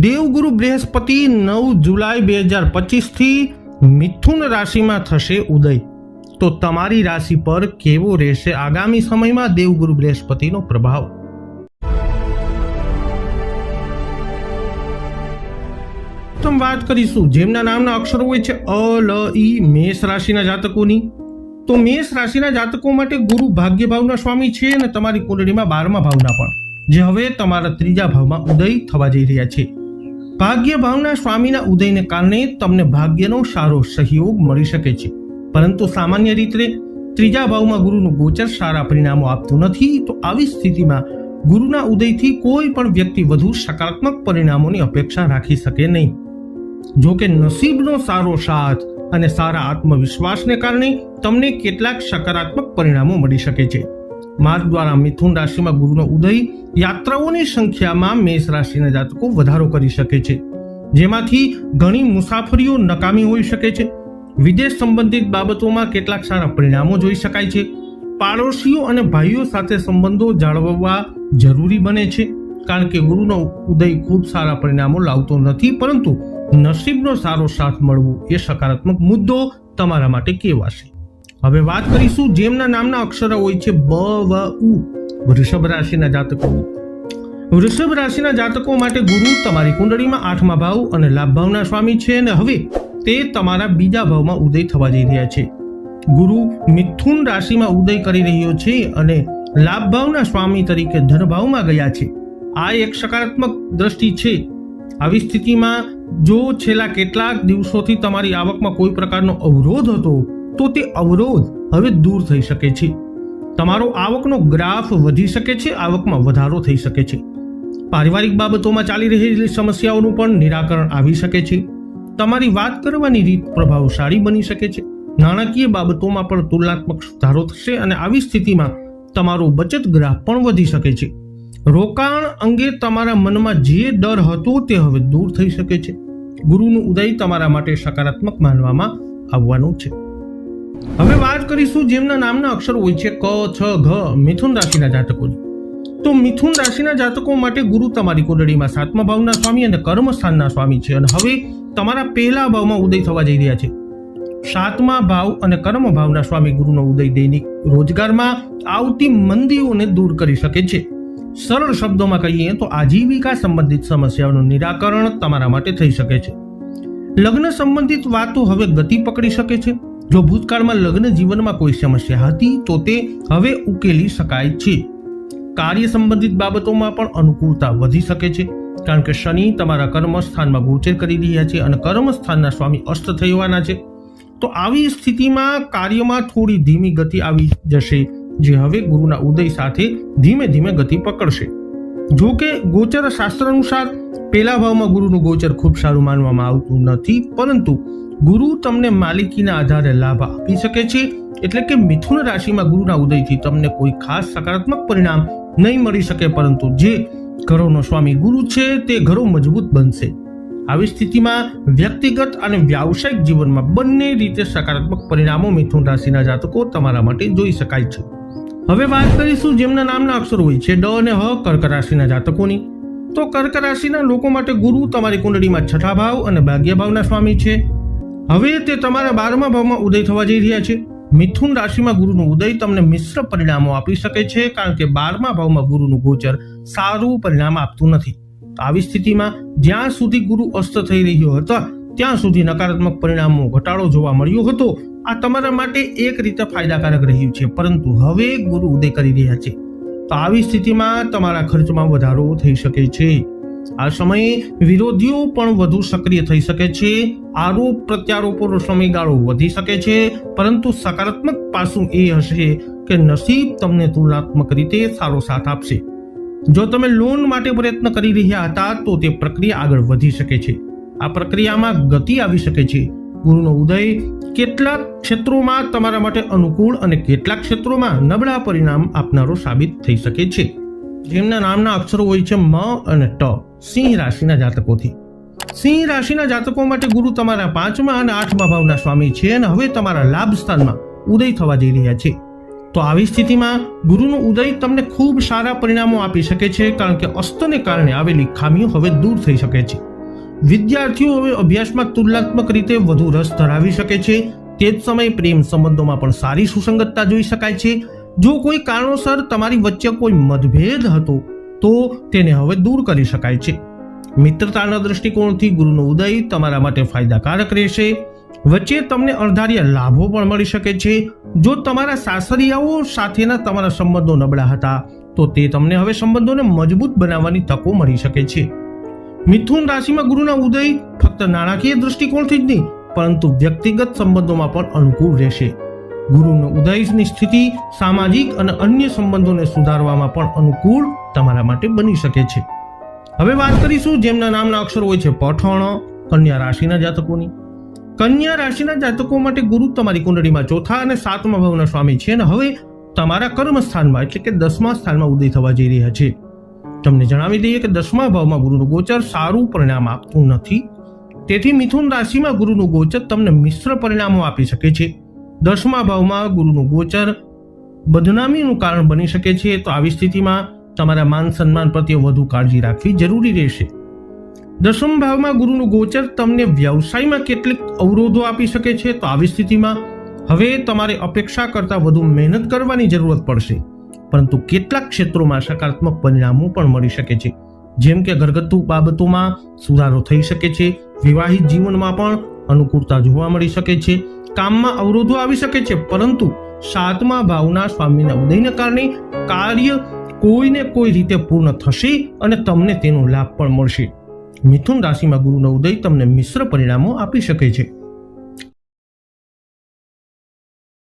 દેવગુરુ બૃહસ્પતિ નવ જુલાઈ બે હજાર પચીસથી મિથુન રાશિમાં થશે ઉદય. તો તમારી રાશિ પર કેવો રહેશે આગામી સમયમાં દેવગુરુ બૃહસ્પતિનો પ્રભાવ? પ્રથમ વાત કરીશું, જેમના નામના અક્ષરો હોય છે અ, લ, ઈ, મેષ રાશિના જાતકોની. તો મેષ રાશિના જાતકો માટે ગુરુ ભાગ્ય ભાવના સ્વામી છે અને તમારી કુંડળીમાં બારમા ભાવના પણ. જે હવે તમારા ત્રીજા ભાવમાં ઉદય થવા જઈ રહ્યા છે. ભાગ્ય ભાવના સ્વામીના ઉદયને કારણે તમને ભાગ્યનો સારો સહયોગ મળી શકે છે. પરંતુ સામાન્ય રીતે ત્રીજા ભાવમાં ગુરુનું ગોચર સારા પરિણામો આપતું નથી, તો આવી સ્થિતિમાં ગુરુના ઉદયથી કોઈ પણ વ્યક્તિ વધુ સકારાત્મક પરિણામોની અપેક્ષા રાખી શકે નહીં. જો કે નસીબનો સારો સાથ અને સારા આત્મવિશ્વાસને કારણે તમને કેટલાક સકારાત્મક પરિણામો મળી શકે છે. માર્ગ દ્વારા મિથુન રાશિમાં ગુરુનો ઉદય, યાત્રાઓની સંખ્યામાં મેષ રાશિના જાતકો વધારો કરી શકે છે. જેમાંથી ઘણી મુસાફરીઓ નકામી હોઈ શકે છે. વિદેશ સંબંધિત બાબતોમાં કેટલાક સારા પરિણામો જોઈ શકાય છે. પાડોશીઓ અને ભાઈઓ સાથે સંબંધો જાળવવા જરૂરી બને છે. કારણ કે ગુરુનો ઉદય ખૂબ સારા પરિણામો લાવતો નથી, પરંતુ નસીબનો સારો સાથ મળવો એ સકારાત્મક મુદ્દો તમારા માટે કેવાશે હવે વાત કરીશું જેમના નામના અક્ષરો હોય છે બ, વ, ઉ, વૃષભ રાશિના જાતકો. વૃષભ રાશિના જાતકો માટે ગુરુ તમારી કુંડળીમાં આઠમા ભાવ અને લાભ ભાવના સ્વામી છે અને હવે તે તમારા બીજા ભાવમાં ઉદય થવા જઈ રહ્યા છે. ગુરુ મિથુન રાશિમાં ઉદય કરી રહ્યો છે અને લાભ ભાવના સ્વામી તરીકે ધન ભાવમાં ગયા છે. આ એક સકારાત્મક દ્રષ્ટિ છે. આવી સ્થિતિમાં જો છેલ્લા કેટલાક દિવસોથી તમારી આવકમાં કોઈ પ્રકારનો અવરોધ હતો તો તે અવરોધ હવે દૂર થઈ શકે છે. તમારો આવકનો ગ્રાફ વધી શકે છે, આવકમાં વધારો થઈ શકે છે. પારિવારિક બાબતોમાં ચાલી રહેલી સમસ્યાઓનું પણ નિરાકરણ આવી શકે છે. તમારી વાત કરવાની રીત પ્રભાવશાળી બની શકે છે. નાણાકીય બાબતોમાં પણ તુલનાત્મક સુધારો થશે અને આવી સ્થિતિમાં તમારો બચત ગ્રાફ પણ વધી શકે છે. રોકાણ અંગે તમારા મનમાં જે ડર હતો તે હવે દૂર થઈ શકે છે. ગુરુનું ઉદય તમારા માટે સકારાત્મક માનવામાં આવવાનું છે. હવે વાત કરીશું જેમના નામના અક્ષર હોય છે ક, છ, ઘ, મિથુન રાશિના જાતકોની તો મિથુન રાશિના જાતકો માટે ગુરુ તમારી કુંડળીમાં સાતમા ભાવના સ્વામી અને કર્મસ્થાનના સ્વામી છે અને હવે તમારા પહેલા ભાવમાં ઉદય થવા જઈ રહ્યા છે. સાતમા ભાવ અને કર્મ ભાવના સ્વામી ગુરુનો ઉદય દૈનિક રોજગારમાં આવતી મંદીઓને દૂર કરી શકે છે. સરળ શબ્દોમાં કહીએ તો આજીવિકા સંબંધિત સમસ્યાઓનું નિરાકરણ તમારા માટે થઈ શકે છે. લગ્ન સંબંધિત વાતો હવે ગતિ પકડી શકે છે. જો ભૂતકાળમાં લગ્ન જીવનમાં કોઈ સમસ્યા હતી, તો તે હવે ઉકેલી શકાય છે. કાર્ય સંબંધિત બાબતોમાં પણ અનુકૂળતા વધી શકે છે. કારણ કે શનિ તમારા કર્મસ્થાનમાં ગોચર કરી રહ્યા છે અને કર્મસ્થાનના સ્વામી અસ્ત થઈ હોવાના છે. તો આવી સ્થિતિમાં કાર્યમાં થોડી ધીમી ગતિ આવી જશે, જે હવે ગુરુના ઉદય સાથે ધીમે ધીમે ગતિ પકડશે. જો કે ગોચર શાસ્ત્ર અનુસાર પહેલા ભાવમાં ગુરુનું ગોચર ખૂબ સારું માનવામાં આવતું નથી, પરંતુ ગુરુ તમને માલિકીના આધારે લાભ આપી શકે છે, એટલે કે મિથુન રાશિમાં ગુરુના ઉદયથી તમને કોઈ ખાસ સકારાત્મક પરિણામ નહીં મળી શકે, પરંતુ જે ઘરોનો સ્વામી ગુરુ છે, તે ઘરો મજબૂત બનશે. આવી સ્થિતિમાં વ્યક્તિગત અને વ્યાવસાયિક જીવનમાં બંને રીતે સકારાત્મક પરિણામો મિથુન રાશિના જાતકો તમારા માટે જોઈ શકાય છે. હવે વાત કરીશું જેમના નામના અક્ષરો હોય છે, ડ અને હ કર્ક રાશિના જાતકોની. તો કર્ક રાશિના લોકો માટે ગુરુ તમારી કુંડળીમાં છઠ્ઠા ભાવ અને ભાગ્ય ભાવના સ્વામી છે. હવે તે તમારા બારમા ભાવમાં ઉદય થવા જઈ રહ્યા છે. મિથુન રાશિમાં ગુરુનો ઉદય તમને મિશ્ર પરિણામો આપી શકે છે, કારણ કે બારમા ભાવમાં ગુરુનું ગોચર સારું પરિણામ આપતું નથી. તો આવી સ્થિતિમાં જ્યાં સુધી ગુરુ અસ્ત થઈ રહ્યો હતો, ત્યાં સુધી નકારાત્મક પરિણામો ઘટાડો જોવા મળ્યો હતો. આ તમારા માટે એક રીતે ફાયદાકારક રહ્યું છે, પરંતુ હવે ગુરુ ઉદય કરી રહ્યા છે. તો આવી સ્થિતિમાં તમારા ખર્ચમાં વધારો થઈ શકે છે. આ સમયે વિરોધીઓ પણ વધુ સક્રિય થઈ શકે છે. આરોપ પ્રત્યારોપોનો સમયગાળો વધી શકે છે. પરંતુ સકારાત્મક પાસું એ હશે કે નસીબ તમને તુલનાત્મક રીતે સારો સાથ આપશે. જો તમે લોન માટે પ્રયત્ન કરી રહ્યા હતા, તો તે પ્રક્રિયા આગળ વધી શકે છે. આ પ્રક્રિયામાં ગતિ આવી શકે છે. ગુરુનો ઉદય કેટલાક ક્ષેત્રોમાં તમારા માટે અનુકૂળ અને કેટલાક ક્ષેત્રોમાં નબળા પરિણામ આપનારો સાબિત થઈ શકે છે. જેમના નામના અક્ષરો હોય છે મ અને ટ. સિંહ રાશિના જાતકોથી. સિંહ રાશિના જાતકો માટે ગુરુ તમારા પાંચમા અને આઠમા ભાવના સ્વામી છે અને હવે તમારા લાભ સ્થાનમાં ઉદય થવા જઈ રહ્યા છે. તો આવી સ્થિતિમાં ગુરુનો ઉદય તમને ખૂબ સારા પરિણામો આપી શકે છે કારણ કે અસ્તને કારણે આવેલી ખામીઓ હવે દૂર થઈ શકે છે. વિદ્યાર્થીઓ હવે અભ્યાસમાં તુલનાત્મક રીતે વધુ રસ ધરાવી શકે છે. તે જ સમયે પ્રેમ સંબંધોમાં પણ સારી સુસંગતતા જોઈ શકાય છે. જો કોઈ કારણોસર તમારી વચ્ચે કોઈ મતભેદ હતો તો તેને હવે દૂર કરી શકાય છે. મિત્રતાના દૃષ્ટિકોણથી ગુરુનો ઉદય તમારા માટે ફાયદાકારક રહેશે. વચ્ચે તમને અણધાર્યા લાભો પણ મળી શકે છે. જો તમારા સાસરિયાઓ સાથેના તમારા સંબંધો નબળા હતા, તો તે તમને હવે સંબંધોને મજબૂત બનાવવાની તકો મળી શકે છે. મિથુન રાશિમાં ગુરુના ઉદય ફક્ત નાણાકીય દૃષ્ટિકોણથી જ નહીં, પરંતુ વ્યક્તિગત સંબંધોમાં પણ અનુકૂળ રહેશે. ગુરુનો ઉદયની સ્થિતિ સામાજિક અને અન્ય સંબંધોને સુધારવામાં પણ અનુકૂળ તમારા માટે બની શકે છે. હવે વાત કરીશું જેમના નામના અક્ષરો હોય છે પઠણ, કન્યા રાશિના જાતકોની. કન્યા રાશિના જાતકો માટે ગુરુ તમારી કુંડળીમાં ચોથા અને સાતમા ભાવના સ્વામી છે અને હવે તમારા કર્મ સ્થાનમાં એટલે કે દસમા સ્થાનમાં ઉદય થવા જઈ રહ્યા છે. તમને જણાવી દઈએ કે દસમા ભાવમાં ગુરુનું ગોચર સારું પરિણામ આપતું નથી. તેથી મિથુન રાશિમાં ગુરુનું ગોચર તમને મિશ્ર પરિણામો આપી શકે છે. દસમા ભાવમાં ગુરુનું ગોચર બદનામીનું કારણ બની શકે છે, તો આવી સ્થિતિમાં તમારા માન સન્માન પ્રત્યે વધુ કાળજી રાખવી જરૂરી રહેશે. દસમ ભાવમાં ગુરુનું ગોચર તમને વ્યવસાયમાં કેટલીક અવરોધો આપી શકે છે, તો આવી સ્થિતિમાં હવે તમારે અપેક્ષા કરતાં વધુ મહેનત કરવાની જરૂરત પડશે. પરંતુ કેટલાક ક્ષેત્રોમાં સકારાત્મક પરિણામો પણ મળી શકે છે. જેમ કે ઘરગથ્થુ બાબતોમાં સુધારો થઈ શકે છે, વિવાહિત જીવનમાં પણ અનુકૂળતા જોવા મળી શકે છે કામમાં અવરોધો આવી શકે છે, પરંતુ સાતમા ભાવના સ્વામીના ઉદયને કારણે કાર્ય કોઈને કોઈ રીતે પૂર્ણ થશે અને તમને તેનો લાભ પણ મળશે. મિથુન રાશિમાં ગુરુનો ઉદય તમને મિશ્ર પરિણામો આપી શકે છે.